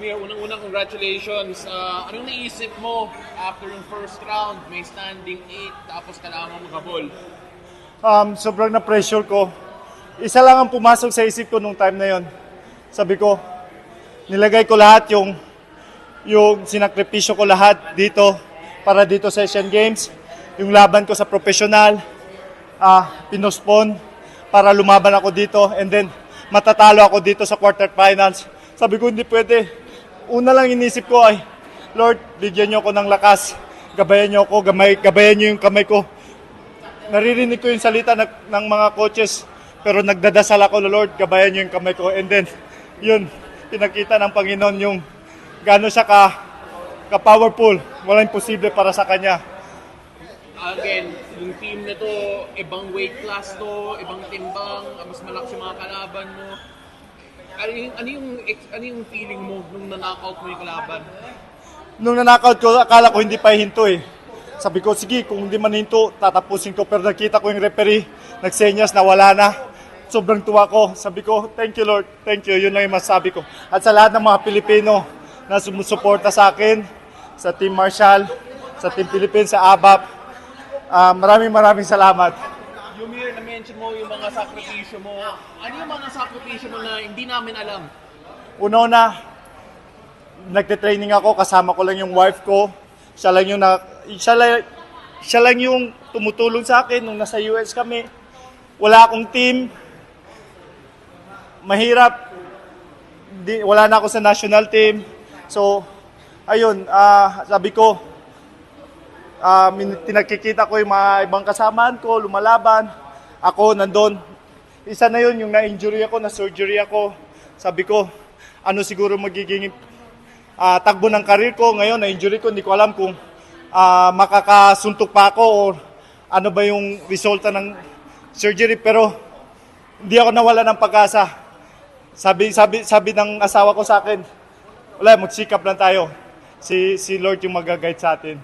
Jumir, unang-unang congratulations. Ah, anong naisip mo after yung first round? May standing 8, tapos kailangan mo maghabol. Um, sobrang na-pressure ko. Isa lang ang pumasok sa isip ko nung time na yon. Sabi ko, nilagay ko lahat yung yung sinakripisyo ko lahat dito para dito sa Asian Games. Yung laban ko sa professional, ah, pinospon para lumaban ako dito and then matatalo ako dito sa quarterfinals. Sabi ko, hindi pwede. Una lang inisip ko ay, Lord, bigyan niyo ako ng lakas. Gabayan niyo ako, gamay, gabayan niyo yung kamay ko naririnig ko yung salita ng, ng mga coaches pero nagdadasal ako, Lord, gabayan niyo yung kamay ko. And then, yun, pinakita ng Panginoon yung gano'n siya ka, ka-powerful. Walang imposible para sa Kanya. Again, yung team na to, ibang weight class to, ibang timbang, mas malakas yung mga kalaban mo. Ano yung, ano yung, ano yung feeling mo nung na-knockout mo yung kalaban? Nung nanakaut ko, akala ko hindi pa hinto eh. Sabi ko, sige, kung hindi man hinto, tatapusin ko. Pero nakita ko yung referee, nagsenyas na wala na. Sobrang tuwa ko. Sabi ko, thank you Lord, thank you. Yun lang yung masabi ko. At sa lahat ng mga Pilipino na sumusuporta sa akin, sa Team Marshall, sa Team Philippines, sa ABAP, ah, maraming maraming salamat. Jumir, na-mention mo yung mga sakripisyo mo. Ano yung mga sakripisyo mo na hindi namin alam? Una-una, nagte-training ako, kasama ko lang yung wife ko. Siya lang yung, na, siya lang, siya lang yung tumutulong sa akin nung nasa US kami. Wala akong team. Mahirap. Di, wala na ako sa national team. So, ayun, ah, sabi ko, ah, min- tinakikita ko yung mga ibang kasamahan ko, lumalaban. Ako, nandun. Isa na yun, yung na-injury ako, na-surgery ako. Sabi ko, ano siguro magiging ah, takbo ng karir ko. Ngayon, na-injury ko, hindi ko alam kung ah, makakasuntok pa ako o ano ba yung resulta ng surgery. Pero hindi ako nawala ng pag-asa. Sabi, sabi, sabi ng asawa ko sa akin, wala, magsikap lang tayo. Si, si Lord yung mag-guide sa atin.